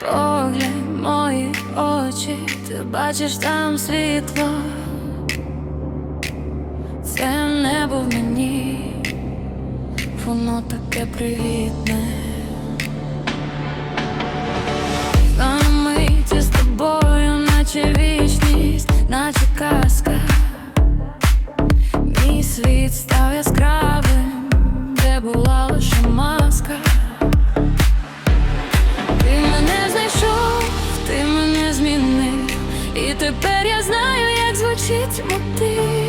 Поглянь мої очі, ти бачиш там світло. Це небо в мені, воно таке привітне. На миті з тобою, наче вічність, наче казка. Мій світ став яскравим, тепер я знаю, як звучить мотив.